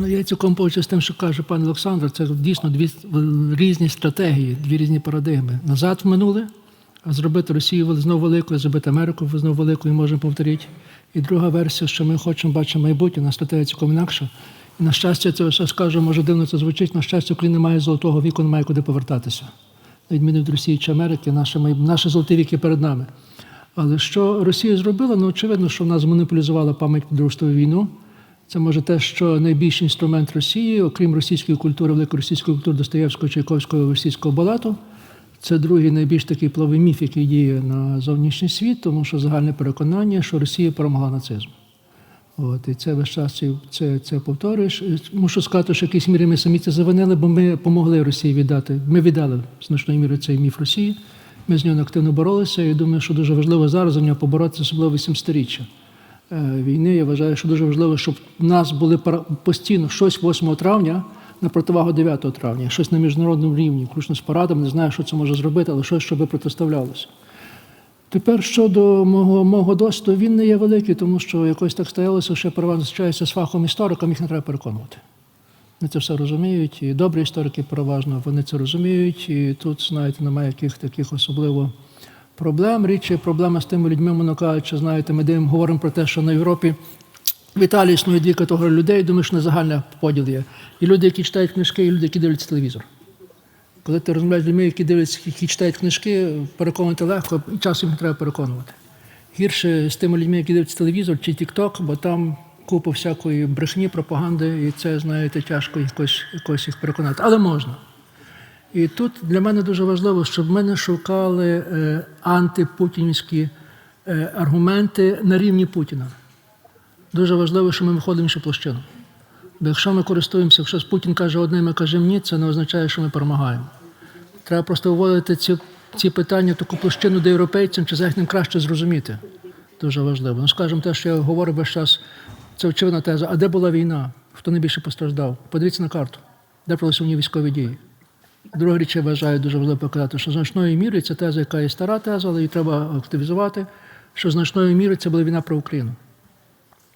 Ну, я цілком погоджуюсь з тим, що каже пан Олександр. Це дійсно дві різні стратегії, дві різні парадигми. Назад в минуле, а зробити Росію знову великою, зробити Америку знову великою, можемо повторити. І друга версія, що ми хочемо бачити майбутнє, на стратегія цілком інакша. І на щастя, це ще скажу, може дивно це звучить. На щастя, Україна має золотого віку, не має куди повертатися. На відміну від Росії чи Америки, наші, наші золоті віки перед нами. Але що Росія зробила? Ну, очевидно, що вона змонополізувала пам'ять про Другу війну. Це може те, що найбільший інструмент Росії, окрім російської культури, великої російської культури Достоєвського, Чайковського, російського балету. Це другий найбільш такий плавий міф, який діє на зовнішній світ, тому що загальне переконання, що Росія перемогла нацизм. От, і це весь час це, це, повторюєш. Мушу сказати, що в якійсь мірі ми самі це завинили, бо ми допомогли Росії віддати. Ми віддали значною мірою цей міф Росії. Ми з нього активно боролися. І думаю, що дуже важливо зараз за нього поборотися, особливо 800-річчя е, війни. Я вважаю, що дуже важливо, щоб в нас були постійно щось 8 травня на противагу 9 травня, щось на міжнародному рівні, включно з парадом. Не знаю, що це може зробити, але щось, щоб протиставлялося. Тепер щодо мого, мого досвіду, він не є великий, тому що якось так сталося, що я переважно зустрічаюся з фахом істориком, їх не треба переконувати. Вони це все розуміють, і добрі історики переважно вони це розуміють. І тут, знаєте, немає яких таких особливо проблем. Річ проблема з тими людьми, мовно кажучи, знаєте, ми дивимо, говоримо про те, що на Європі в Італії існує дві категорії людей, думаю, що не загальна поділ є. І люди, які читають книжки, і люди, які дивляться телевізор. Коли ти розмовляєш з людьми, які дивляться, які читають книжки, переконувати легко, і часом їх треба переконувати. Гірше з тими людьми, які дивляться телевізор чи TikTok, бо там купа всякої брехні, пропаганди, і це, знаєте, тяжко якось, якось їх переконати. Але можна. І тут для мене дуже важливо, щоб ми не шукали е, антипутінські е, аргументи на рівні Путіна. Дуже важливо, що ми виходимо іншу площину. Бо якщо ми користуємося, якщо Путін каже одне, ми кажемо ні, це не означає, що ми перемагаємо. Треба просто виводити ці, ці питання таку площину, де європейцям чи західним краще зрозуміти. Дуже важливо. Ну, скажімо, те, що я говорю весь час, це очевидна теза. А де була війна? Хто найбільше постраждав? Подивіться на карту, де просувні військові дії. Друга річ, я вважаю, дуже важливо показати, що значною мірою це теза, яка є стара теза, але її треба активізувати, що значною мірою це була війна про Україну.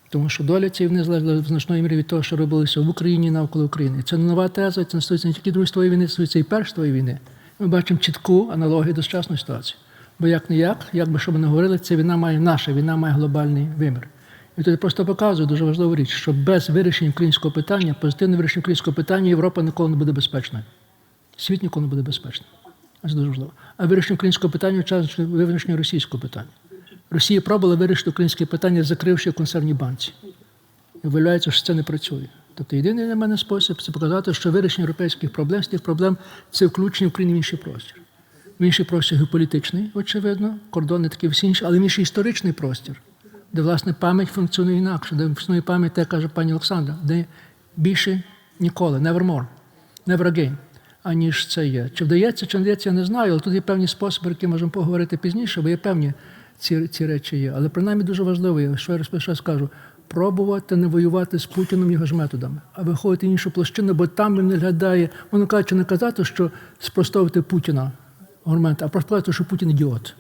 Тому що доля цієї війни залежала в значної мірі від того, що робилося в Україні і навколо України. Це не нова теза, це не стосується не тільки Другої світової війни, це стосується і Першої світової війни. Ми бачимо чітку аналогію до сучасної ситуації. Бо як не як, як би що ми не говорили, ця війна має наша війна має глобальний вимір. І тут просто показую дуже важливу річ, що без вирішення українського питання, позитивне вирішення українського питання, Європа ніколи не буде безпечною. Світ ніколи не буде безпечним. Це дуже важливо. А вирішення українського питання час вирішення російського питання. Росія пробувала вирішити українське питання, закривши в консервній банці. І виявляється, що це не працює. Тобто єдиний для мене спосіб це показати, що вирішення європейських проблем з тих проблем це включення України в інший простір. В інший простір геополітичний, очевидно, кордони такі всі інші, але в інший історичний простір, де власне пам'ять функціонує інакше, де функціонує пам'ять, як каже пані Олександра, де більше ніколи, never more, never again, аніж це є. Чи вдається, чи не вдається, я не знаю, але тут є певні способи, які можемо поговорити пізніше, бо є певні ці, ці речі є. Але принаймні дуже важливо, що я раз скажу, пробувати не воювати з Путіним його ж методами, а виходити в іншу площину, бо там він не глядає, воно кажучи, не казати, що спростовувати Путіна аргумент, а просто сказати, що Путін ідіот.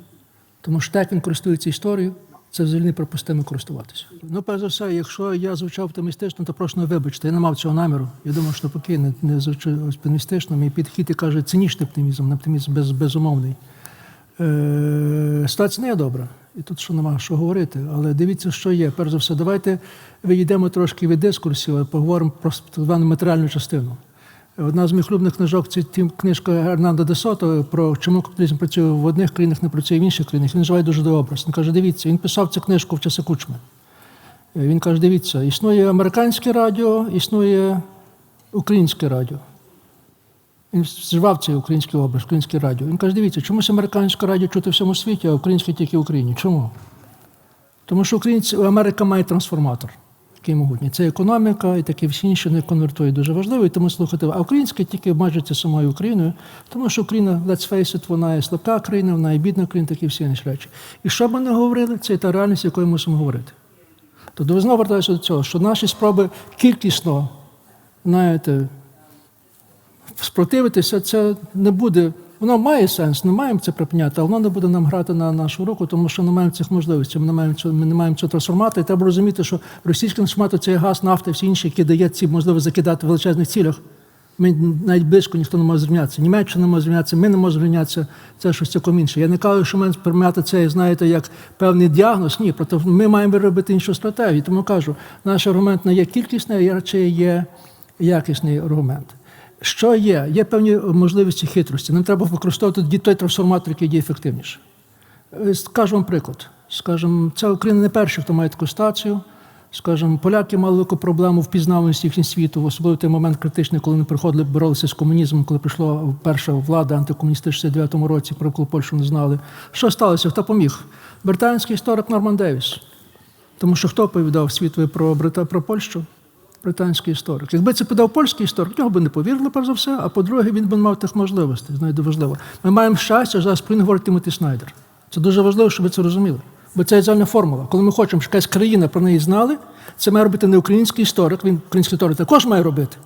Тому що так він користується історією, це взагалі неприпустимо користуватися. Ну, перш за все, якщо я звучав оптимістично, то прошу не вибачте, я не мав цього наміру. Я думав, що поки не, не звучу оптимістично, мій підхід і каже, цинічний оптимізм, не оптимізм без, безумовний. Е, ситуація не є добра. І тут що нема що говорити. Але дивіться, що є. Перш за все, давайте відійдемо трошки від дискурсів, поговоримо про так звану матеріальну частину. Одна з моїх улюблених книжок це книжка Ернандо де Сото про чому капіталізм працює в одних країнах, не працює в інших країнах. Він називає дуже добре. Він каже, дивіться, він писав цю книжку в часи кучми. Е, Він каже, дивіться, існує американське радіо, існує українське радіо. Він зживав цей український образ, українське радіо. Він каже, дивіться, чомусь американське радіо чути в всьому світі, а українське тільки в Україні. Чому? Тому що українці, Америка має трансформатор, який могутній. Це економіка і таке всі інші не конвертує дуже важливо, і тому слухати. А українське тільки обмежується самою Україною, тому що Україна, let's face it, вона є слабка країна, вона є бідна країна, такі всі інші речі. І що б ми не говорили, це та реальність, якою мусимо говорити. Тобто знову вертаєтеся до цього, що наші спроби кількісно, знаєте, спротивитися, це не буде Воно має сенс, не маємо це припиняти, але воно не буде нам грати на нашу руку, тому що не маємо цих можливостей. Ми не маємо цього, ми не маємо цього трансформату. Треба розуміти, що російський трансформатор це газ, нафта і всі інші, які дає ці можливість закидати в величезних цілях. Ми навіть близько ніхто не може зрівнятися. Німеччина не може зрівнятися, ми не можемо зрівнятися. Це щось цілком інше. Я не кажу, що ми приймати це, знаєте, як певний діагноз. Ні, проте ми маємо виробити іншу стратегію. Тому кажу, наш аргумент не є кількісний, а радше є якісний аргумент. Що є? Є певні можливості хитрості. Нам треба використовувати той трансформатор, який діє ефективніше. Е, Скажу вам приклад. Скажімо, це Україна не перші, хто має таку стацію. Скажімо, поляки мали велику проблему впізнаваності їхнього світу, особливо той момент критичний, коли вони приходили, боролися з комунізмом, коли прийшла перша влада антикомуністична в 69-му році, про яку Польщу не знали. Що сталося? Хто поміг? Британський історик Норман Девіс. Тому що хто оповідав світові про про Польщу? Британський історик. Якби це подав польський історик, нього би не повірили, перш за все, а по-друге, він би мав тих можливостей. Знаєте, важливо. Ми маємо щастя, зараз про нього говорить Тимоті Снайдер. Це дуже важливо, щоб ви це розуміли. Бо це ідеальна формула. Коли ми хочемо, щоб якась країна про неї знали, це має робити не український історик, він український історик також має робити.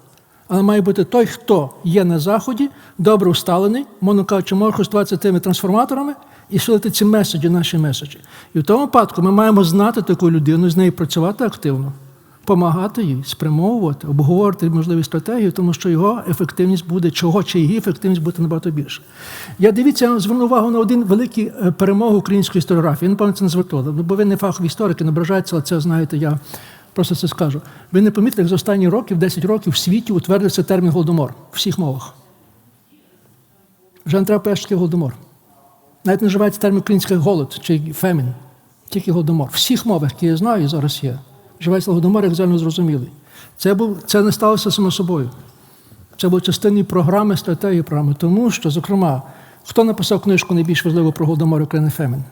Але має бути той, хто є на Заході, добре усталений, мовно кажучи, може користуватися тими трансформаторами і шилити ці меседжі, наші меседжі. І в тому випадку ми маємо знати таку людину, з нею працювати активно, допомагати їй, спрямовувати, обговорити можливі стратегії, тому що його ефективність буде, чого чи її ефективність буде набагато більше. Я дивіться, зверну увагу на один великий е, перемогу української історіографії. Я, напевно, це не звертали. Ну, бо ви не фахові історики, не ображаються, але це знаєте, я просто це скажу. Ви не помітили, як за останні років, 10 років в світі утвердився термін голодомор в всіх мовах. Вже не треба пишати голодомор. Навіть не вживається термін український голод чи фемін, тільки голодомор. В всіх мовах, які я знаю, зараз є. Вживається голодомор, як загально зрозумілий. Це, був, це не сталося само собою. Це було частиною програми, стратегії програми. Тому що, зокрема, хто написав книжку найбільш важливу про голодомор України Фемін?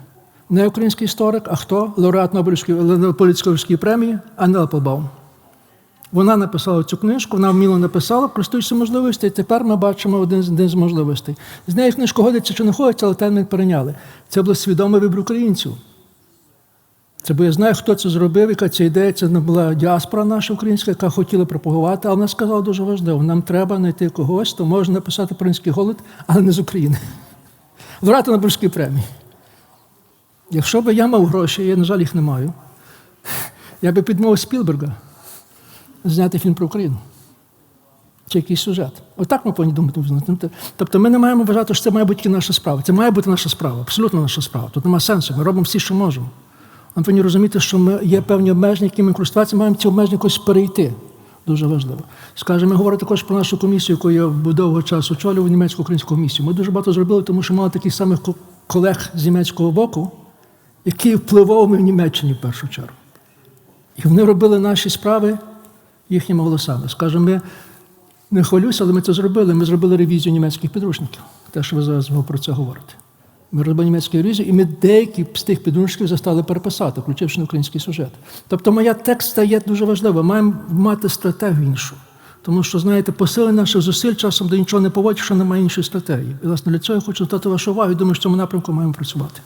Не український історик, а хто? Лауреат Нобелівської премії Анна Applebaum. Вона написала цю книжку, вона вміло написала, користуючись можливостей, і тепер ми бачимо один з, один з можливостей. З неї книжка годиться чи не ходиться, але термін перейняли. Це був свідомий вибір українців. Це бо я знаю, хто це зробив, яка ця ідея, це не була діаспора наша українська, яка хотіла пропагувати, але вона сказала дуже важливо: нам треба знайти когось, хто може написати український голод, але не з України. Лауреата Нобелівської премії. Якщо б я мав гроші, я, на жаль, їх не маю, я би підмовив Спілберга зняти фільм про Україну. Чи якийсь сюжет. Отак ми повинні думати. Тобто ми не маємо вважати, що це має бути наша справа. Це має бути наша справа, абсолютно наша справа. Тут немає сенсу. Ми робимо всі, що можемо. Ми повинні розуміти, що ми є певні обмеження, які ми користуватися, маємо ці обмеження якось перейти. Дуже важливо. Скажемо, ми говоримо також про нашу комісію, яку я довго часу очолював, німецьку українську комісію. Ми дуже багато зробили, тому що мали таких самих колег з німецького боку, які впливовими в Німеччині в першу чергу. І вони робили наші справи їхніми голосами. Скажемо, ми не хвалюся, але ми це зробили. Ми зробили ревізію німецьких підручників. Те, що ви зараз про це говорите. Ми робили німецьку ревізію, і ми деякі з тих підручників застали переписати, включивши на український сюжет. Тобто, моя текст стає дуже важлива. Маємо мати стратегію іншу. Тому що, знаєте, посили наших зусиль часом до нічого не поводять, що немає іншої стратегії. І, власне, для цього я хочу звертати вашу увагу і думаю, що в цьому напрямку маємо працювати.